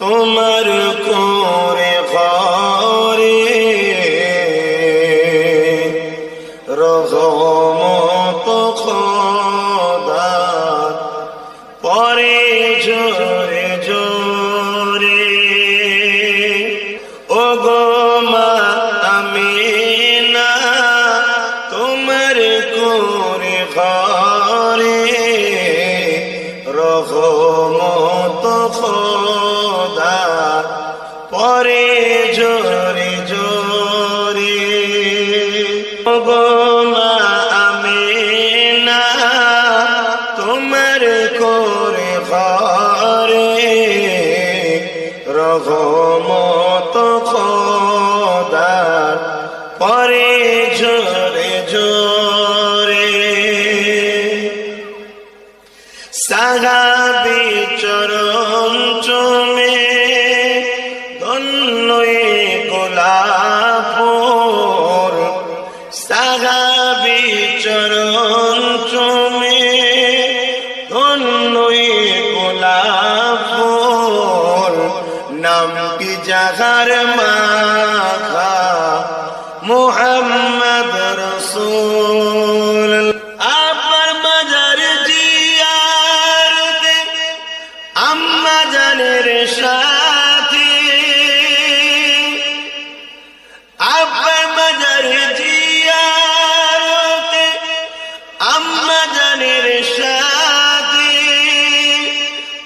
তোমার করে ঘরে রহমত পরে জোরে জোরে। ও গো মা না তোমার করে ঘরে রহমত পরে জোরে জোরে। গো মা আমিনা, তোমার করে ঘরে রহমত খোদার পরে জোরে জোরে। সাগাবি চরণ চমে ধন্যই গোলাপুর সাগাবি চরণ চমে ধন্যই গোলাপুর নামটি জাগার মাখা মোহাম্মদ রসুল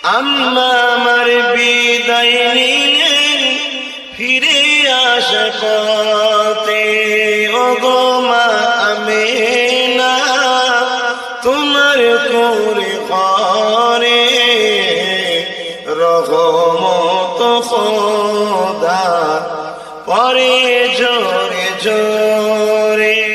আম্মা আমার বিদায় নিলেন ফিরে আসা পথে ও গো মা আমেনা, তোমার করে ঘরে রহমত খোদা, পরে জোরে জোরে